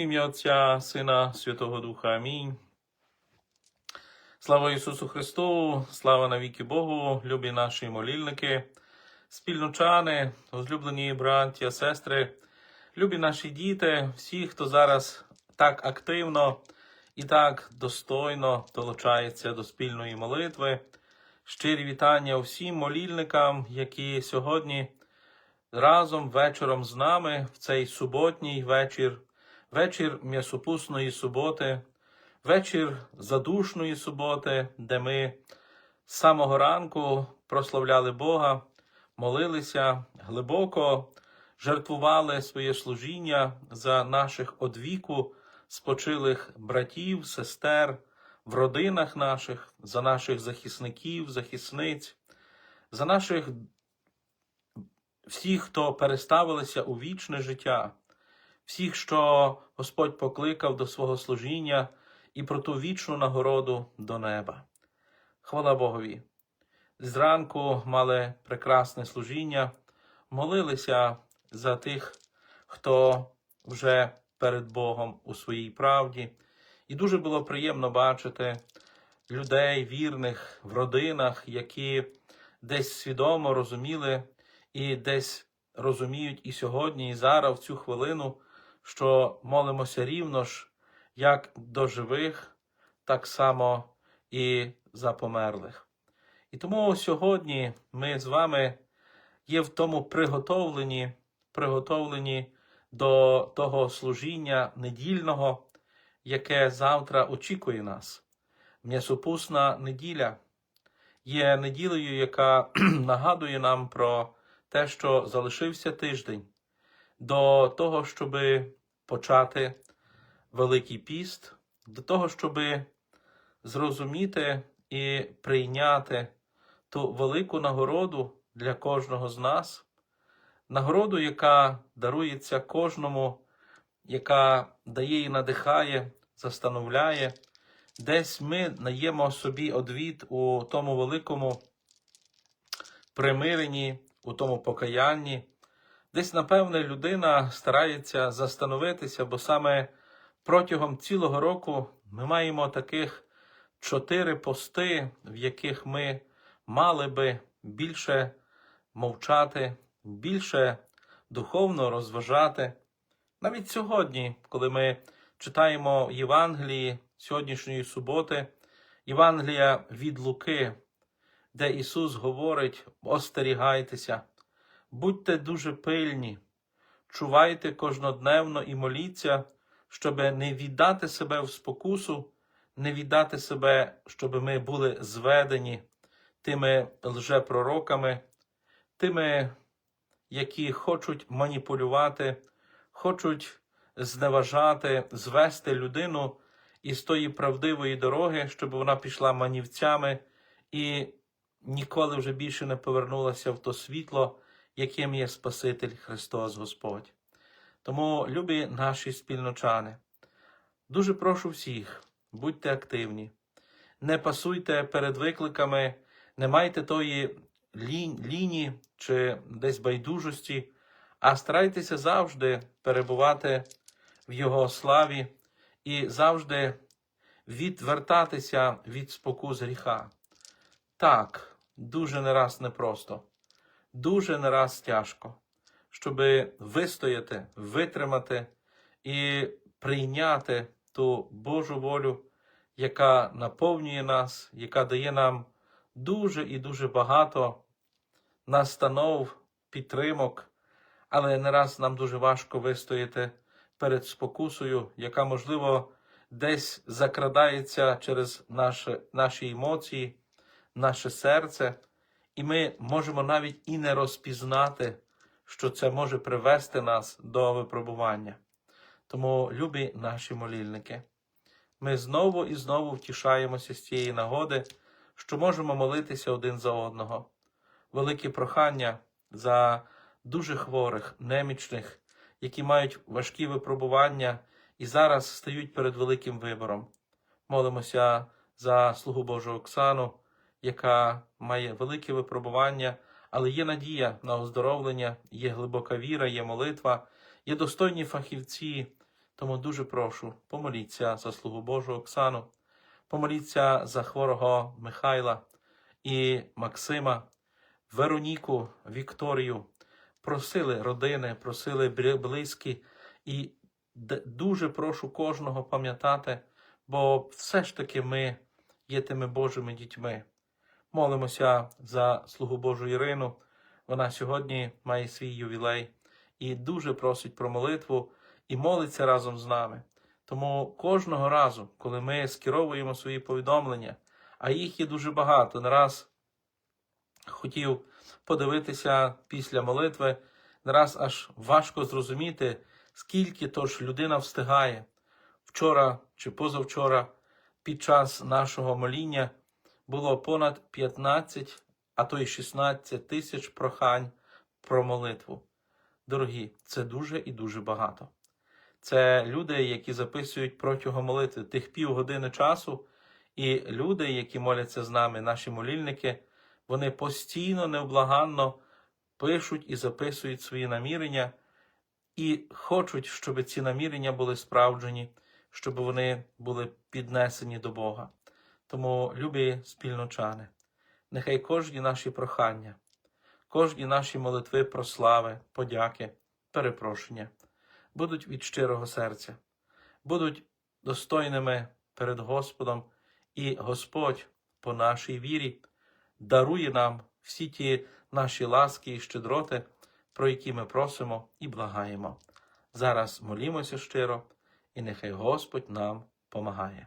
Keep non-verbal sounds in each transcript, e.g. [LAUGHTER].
ім'я Отця, Сина, Святого Духа. Амінь. Слава Ісусу Христу, слава навіки Богу, любі наші молільники, спільночани, возлюблені браття, сестри, любі наші діти, всі, хто зараз так активно і так достойно долучається до спільної молитви. Щирі вітання всім молільникам, які сьогодні разом вечором з нами в цей суботній вечір, вечір м'ясопусної суботи, вечір задушної суботи, де ми з самого ранку прославляли Бога, молилися глибоко, жертвували своє служіння за наших одвіку спочилих братів, сестер в родинах наших, за наших захисників, захисниць, за наших всіх, хто переставилися у вічне життя, всіх, що Господь покликав до свого служіння і про ту вічну нагороду до неба. Хвала Богові! Зранку мали прекрасне служіння, молилися за тих, хто вже перед Богом у своїй правді. І дуже було приємно бачити людей вірних в родинах, які десь свідомо розуміли і десь розуміють і сьогодні, і зараз, в цю хвилину, що молимося рівно ж, як до живих, так само і за померлих. І тому сьогодні ми з вами є в тому приготовлені, приготовлені до того служіння недільного, яке завтра очікує нас. М'ясопусна неділя є неділею, яка [CLEARS THROAT] нагадує нам про те, що залишився тиждень до того, щоб почати Великий піст, до того, щоб зрозуміти і прийняти ту велику нагороду для кожного з нас, нагороду, яка дарується кожному, яка дає і надихає, застановляє. Десь ми наємо собі одвід у тому великому примиренні, у тому покаянні. Десь, напевне, людина старається застановитися, бо саме протягом цілого року ми маємо таких чотири пости, в яких ми мали би більше мовчати, більше духовно розважати. Навіть сьогодні, коли ми читаємо Євангелії сьогоднішньої суботи, Євангелія від Луки, де Ісус говорить: остерігайтеся, будьте дуже пильні, чувайте кожнодневно і моліться, щоб не віддати себе в спокусу, не віддати себе, щоб ми були зведені тими лжепророками, тими, які хочуть маніпулювати, хочуть зневажати, звести людину із тої правдивої дороги, щоб вона пішла манівцями і ніколи вже більше не повернулася в то світло, яким є Спаситель Христос Господь. Тому, любі наші спільночани, дуже прошу всіх, будьте активні, не пасуйте перед викликами, не майте тої лінь, ліні чи десь байдужості, а старайтеся завжди перебувати в Його славі і завжди відвертатися від спокус гріха. Так, дуже не раз непросто, дуже не раз тяжко, щоб вистояти, витримати і прийняти ту Божу волю, яка наповнює нас, яка дає нам дуже і дуже багато настанов, підтримок, але не раз нам дуже важко вистояти перед спокусою, яка, можливо, десь закрадається через наші, наші емоції, наше серце, і ми можемо навіть і не розпізнати, що це може привести нас до випробування. Тому, любі наші молільники, ми знову і знову втішаємося з цієї нагоди, що можемо молитися один за одного. Велике прохання за дуже хворих, немічних, які мають важкі випробування і зараз стають перед великим вибором. Молимося за слугу Божу Оксану, яка має велике випробування, але є надія на оздоровлення, є глибока віра, є молитва, є достойні фахівці, Тому дуже прошу, помоліться за слугу Божу Оксану, помоліться за хворого Михайла і Максима, Вероніку, Вікторію. Просили родини, просили бли- близькі, і дуже прошу кожного пам'ятати, бо все ж таки ми є тими Божими дітьми. Молимося за слугу Божу Ірину. Вона сьогодні має свій ювілей і дуже просить про молитву і молиться разом з нами. Тому кожного разу, коли ми скеровуємо свої повідомлення, а їх є дуже багато, не раз хотів подивитися після молитви, не раз аж важко зрозуміти, скільки то ж людина встигає. Вчора чи позавчора, під час нашого моління, було понад 15, а то й 16 тисяч прохань про молитву. Дорогі, це дуже і дуже багато. Це люди, які записують протягом молитви тих півгодини часу, і люди, які моляться з нами, наші молільники, вони постійно, невблаганно пишуть і записують свої намірення, і хочуть, щоб ці намірення були справджені, щоб вони були піднесені до Бога. Тому, любі спільночани, нехай кожні наші прохання, кожні наші молитви про слави, подяки, перепрошення будуть від щирого серця, будуть достойними перед Господом, і Господь по нашій вірі дарує нам всі ті наші ласки і щедроти, про які ми просимо і благаємо. Зараз молімося щиро, і нехай Господь нам помагає.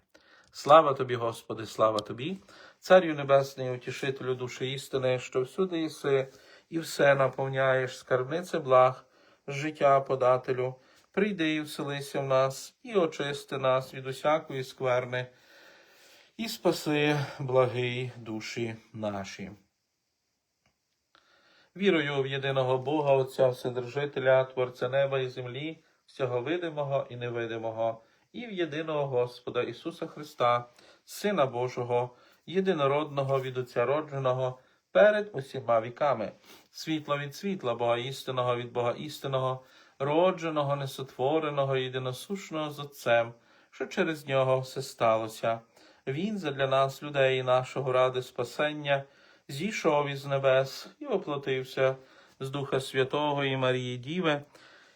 Слава тобі, Господи, слава тобі, Царю Небесний, утішителю душі істини, що всюди єси і все наповняєш, скарбнице благ, життя подателю. Прийди і вселися в нас, і очисти нас від усякої скверни, і спаси, благий душі наші. Вірую в єдиного Бога, Отця Вседержителя, Творця неба і землі, всього видимого і невидимого, і в єдиного Господа Ісуса Христа, Сина Божого, єдинородного від Отця родженого, перед усіма віками, світло від світла, Бога істинного від Бога істинного, родженого, несотвореного, єдиносушного з Отцем, що через нього все сталося. Він задля нас, людей, нашого ради спасення, зійшов із небес і воплотився з Духа Святого і Марії Діви,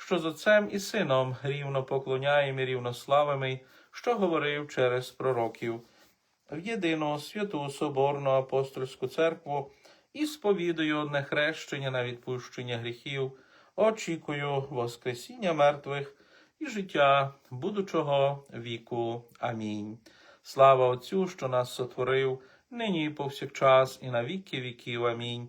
що з Отцем і Сином рівно поклоняємо і рівно славими, що говорив через пророків, в єдину святу Соборну апостольську церкву і сповідую одне хрещення на відпущення гріхів, очікую Воскресіння мертвих і життя будучого віку. Амінь. Слава Отцю, що нас сотворив, нині і повсякчас, і на віки віків. Амінь.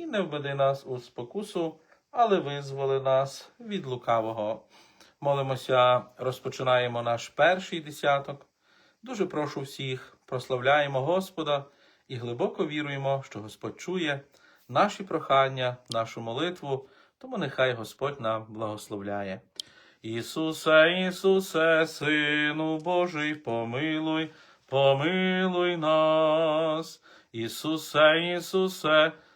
і не введи нас у спокусу, але визволи нас від лукавого. Молимося, розпочинаємо наш перший десяток. Дуже прошу всіх, прославляємо Господа і глибоко віруємо, що Господь чує наші прохання, нашу молитву, тому нехай Господь нам благословляє. Ісусе, Ісусе, Сину Божий, помилуй, помилуй нас. Ісусе, Ісусе,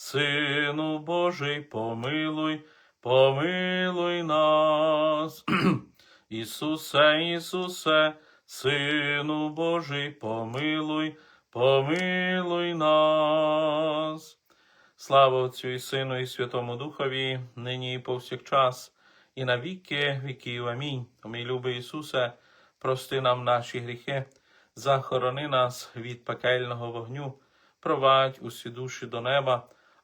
Сину Божий, помилуй, помилуй нас. [CLEARS THROAT] Ісусе, Ісусе, Сину Божий, помилуй, помилуй нас. Слава Отцю і Сину, і Святому Духові, нині і повсякчас, і на віки віків. Амінь. Мій любий Ісусе, прости нам наші гріхи, захорони нас від пекельного вогню, провадь усі душі до неба,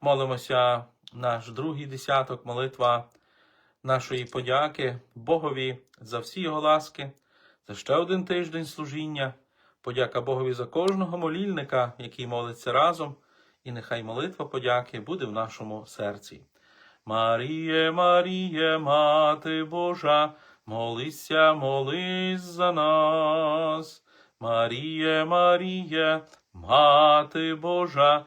Молимося наш другий десяток, молитва нашої подяки Богові за всі його ласки, за ще один тиждень служіння. Подяка Богові за кожного молільника, який молиться разом, і нехай молитва подяки буде в нашому серці. Маріє, Маріє, Мати Божа, молися, молись за нас. Маріє, Маріє, Мати Божа,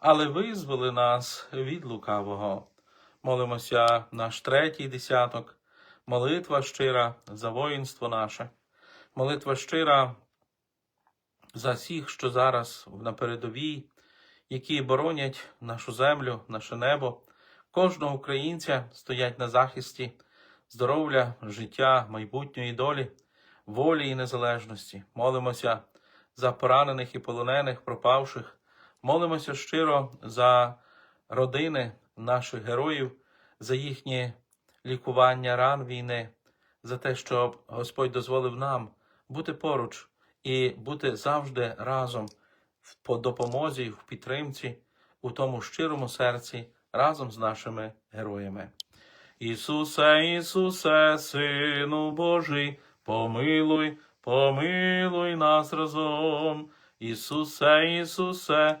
але визволи нас від лукавого. Молимося наш третій десяток, молитва щира за воїнство наше, молитва щира за всіх, що зараз на передовій, які боронять нашу землю, наше небо, кожного українця стоять на захисті здоров'я, життя, майбутньої долі, волі і незалежності. Молимося за поранених і полонених, пропавших. Молимося щиро за родини наших героїв, за їхнє лікування ран війни, за те, щоб Господь дозволив нам бути поруч і бути завжди разом в по допомозі, в підтримці, у тому щирому серці разом з нашими героями. Ісусе, Ісусе, Сину Божий, помилуй, помилуй нас разом. Ісусе, Ісусе,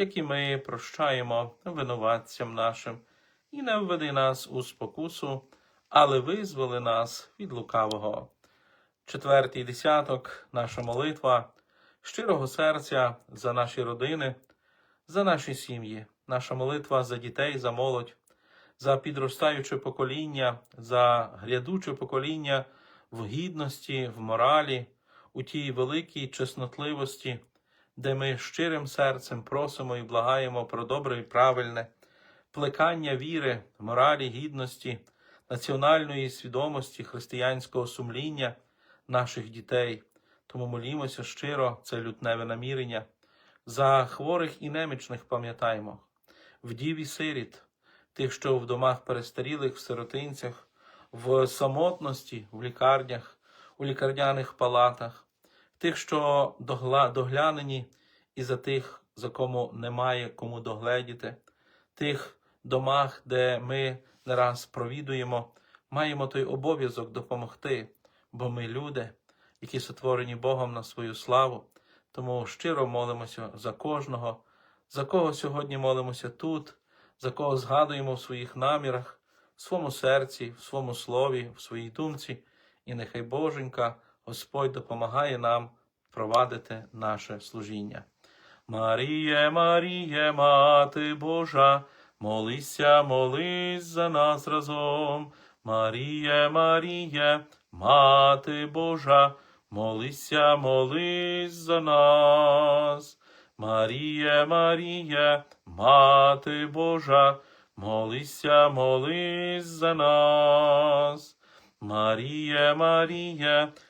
як і ми прощаємо винуватцям нашим, і не введи нас у спокусу, але визволи нас від лукавого. Четвертий десяток, наша молитва щирого серця за наші родини, за наші сім'ї, наша молитва за дітей, за молодь, за підростаюче покоління, за грядуче покоління в гідності, в моралі, у тій великій чеснотливості, де ми щирим серцем просимо і благаємо про добре і правильне, плекання віри, моралі, гідності, національної свідомості, християнського сумління наших дітей. Тому молімося щиро, це лютневе намірення. За хворих і немічних пам'ятаємо, вдів і сиріт, тих, що в домах перестарілих, в сиротинцях, в самотності, в лікарнях, у лікарняних палатах, тих, що доглянені, і за тих, за кому немає кому догледіти, тих домах, де ми не раз провідуємо, маємо той обов'язок допомогти, бо ми люди які сотворені Богом на свою славу. Тому щиро молимося за кожного, за кого сьогодні молимося тут, за кого згадуємо в своїх намірах, в своєму серці, в своєму слові, в своїй думці, і нехай Боженька, Господь допомагає нам провадити наше служіння. Маріє, Маріє, Мати Божа, молися, молись за нас разом. Маріє, Маріє, Мати Божа, Молися, молись за нас, Маріє, Маріє, Мати Божа, молися, молись за нас, Маріє, Маріє,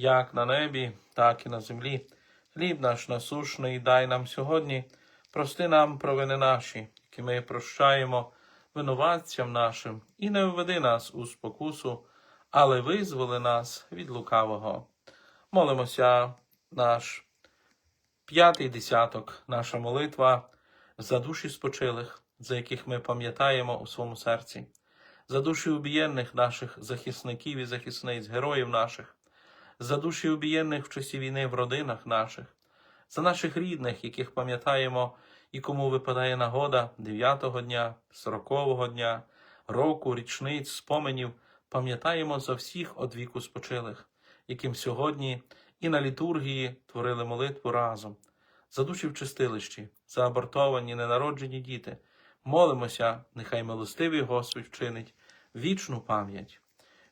як на небі, так і на землі. Хліб наш насушний дай нам сьогодні, прости нам провини наші, які ми прощаємо винуватцям нашим, і не введи нас у спокусу, але визволи нас від лукавого. Молимося наш п'ятий десяток, наша молитва за душі спочилих, за яких ми пам'ятаємо у своєму серці, за душі убієнних наших захисників і захисниць, героїв наших, за душі убієнних в часі війни в родинах наших, за наших рідних, яких пам'ятаємо і кому випадає нагода дев'ятого дня, сорокового дня, року, річниць, споменів, пам'ятаємо за всіх од віку спочилих, яким сьогодні і на літургії творили молитву разом, за душі в чистилищі, за абортовані, ненароджені діти. Молимося, нехай милостивий Господь вчинить вічну пам'ять.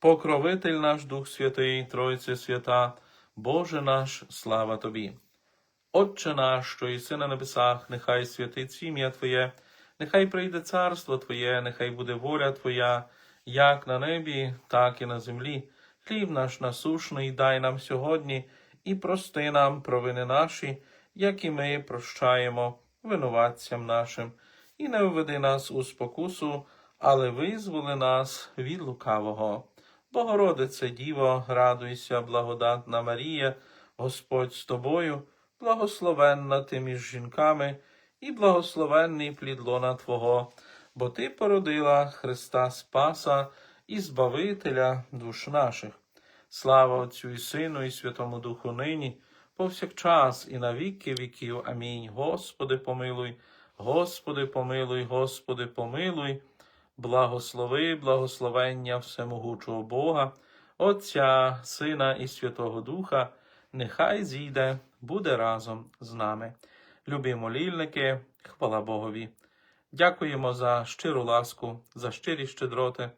покровитель наш Дух Святий, Тройце свята, Боже наш, слава Тобі. Отче наш, що єси на небесах, нехай святить ім'я Твоє, нехай прийде царство Твоє, нехай буде воля Твоя, як на небі, так і на землі. Хліб наш насушний дай нам сьогодні і прости нам провини наші, як і ми прощаємо винуватцям нашим, і не введи нас у спокусу, але визволи нас від лукавого. Богородице Діво, радуйся, благодатна Марія, Господь з тобою, благословенна ти між жінками, і благословенний плід лона Твого, бо Ти породила Христа Спаса і Збавителя душ наших. Слава Отцю і Сину, і Святому Духу нині, повсякчас і на віки віків. Амінь. Господи, помилуй, Господи, помилуй, Господи, помилуй, благослови, благословення всемогучого Бога, Отця, Сина і Святого Духа, нехай зійде, буде разом з нами. Любі молільники, хвала Богові. Дякуємо за щиру ласку, за щирі щедроти,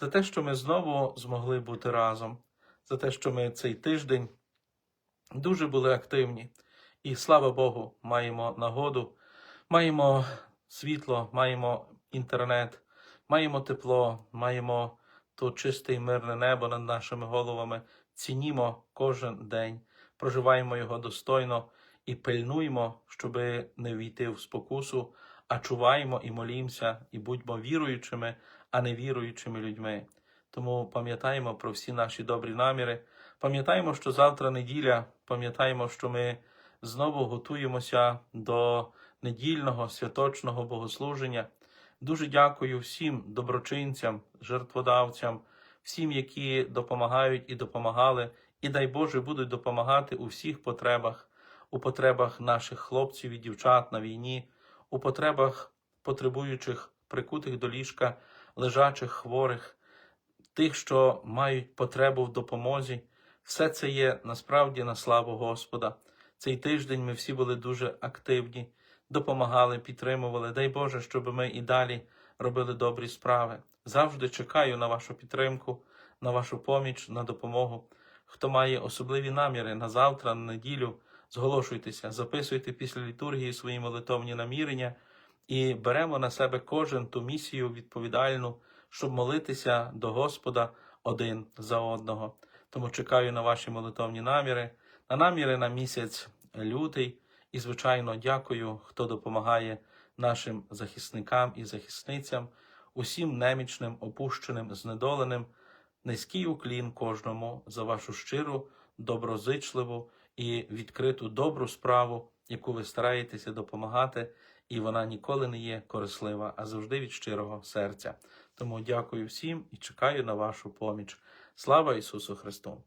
за те, що ми знову змогли бути разом, за те, що ми цей тиждень дуже були активні. І слава Богу, маємо нагоду, маємо світло, маємо інтернет, маємо тепло, маємо то чисте і мирне небо над нашими головами. Цінімо кожен день, проживаємо його достойно і пильнуємо, щоби не війти в спокусу, а чуваємо і молімося, і будьмо віруючими, а не віруючими людьми. Тому пам'ятаємо про всі наші добрі наміри. Пам'ятаємо, що завтра неділя, пам'ятаємо, що ми знову готуємося до недільного святочного богослуження. Дуже дякую всім доброчинцям, жертводавцям, всім, які допомагають і допомагали, і дай Боже будуть допомагати у всіх потребах, у потребах наших хлопців і дівчат на війні, у потребах потребуючих, прикутих до ліжка, лежачих, хворих, тих, що мають потребу в допомозі. Все це є насправді на славу Господа. Цей тиждень ми всі були дуже активні, допомагали, підтримували. Дай Боже, щоб ми і далі робили добрі справи. Завжди чекаю на вашу підтримку, на вашу поміч, на допомогу. Хто має особливі наміри на завтра, на неділю, зголошуйтеся, записуйте після літургії свої молитовні намірення і беремо на себе кожен ту місію відповідальну, щоб молитися до Господа один за одного. Тому чекаю на ваші молитовні наміри, на наміри на місяць лютий. І, звичайно, дякую, хто допомагає нашим захисникам і захисницям, усім немічним, опущеним, знедоленим. Низький уклін кожному за вашу щиру, доброзичливу і відкриту добру справу, яку ви стараєтеся допомагати, і вона ніколи не є корислива, а завжди від щирого серця. Тому дякую всім і чекаю на вашу поміч. Слава Ісусу Христу!